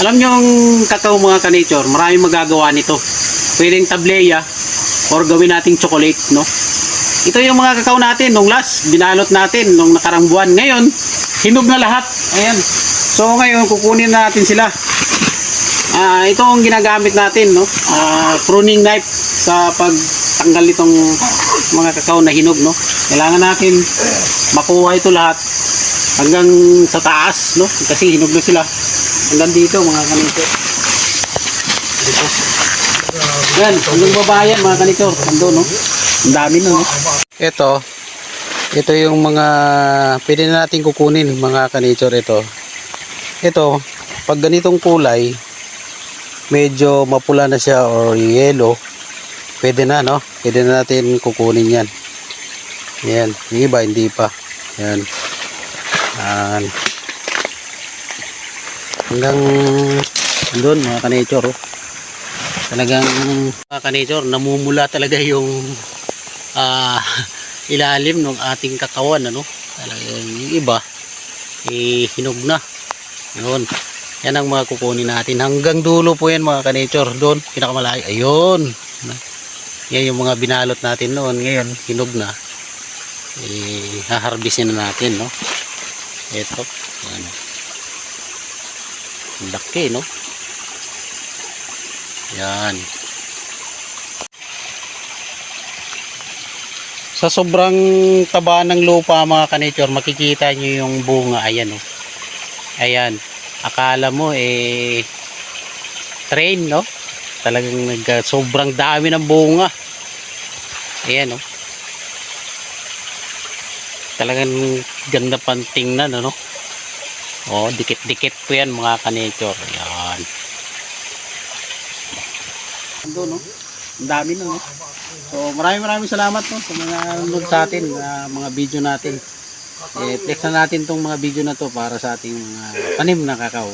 Alam nyo ang kakao mga ka-nature, maraming magagawa nito. Pwedeng tableya or gawin nating chocolate, no? Ito yung mga kakao natin nung last, binalot natin nung nakarang buwan. Ngayon, hinog na lahat. Ayan. So ngayon, kukunin na natin sila. Ah, ito ang ginagamit natin, no? Ah, pruning knife sa pagtanggal nitong mga kakao na hinog, no? Kailangan natin makuha ito lahat hanggang sa taas, no? Kasi hinog na sila. Hanggang dito, mga kanito. Dito. Yan, hanggang baba yan, mga kanito. Ando, no? Ang dami na, no? Ito, ito yung mga pwede na natin kukunin, mga kanature ito. Ito, pag ganitong kulay, medyo mapula na siya or yellow, pwede na, no? Pwede na natin kukunin yan. Yan, yung iba hindi pa. Yan. Yan. Hanggang doon mga ka-nature, oh. Talagang mga ka-nature, namumula talaga yung ah, ilalim ng ating kakawan, ano? Talagang yung iba, eh, hinog na. Yun. Yan ang mga kukunin natin. Hanggang dulo po yan mga ka-nature. Doon, pinakamalayo. Ayun. Yan yung mga binalot natin noon. Ngayon, hinog na. Eh, haharbisin na natin, no? Ito. Yan. Laki, no? Yan. Sa sobrang taba ng lupa mga ka-nature, makikita nyo yung bunga. Ayan, oh. Ayan. Akala mo, eh, train, no? Talagang nag, sobrang dami ng bunga. Ayan, oh. Talagang ganda pang tingnan, ano? Oh, dikit-dikit po yan mga ka-nature. Ayan. Ando, no? Ang dami no? So, maraming maraming salamat no, sa mga nanonood sa atin, uh, mga video natin. Eh, flex na natin tong mga video na to para sa ating mga tanim na kakao.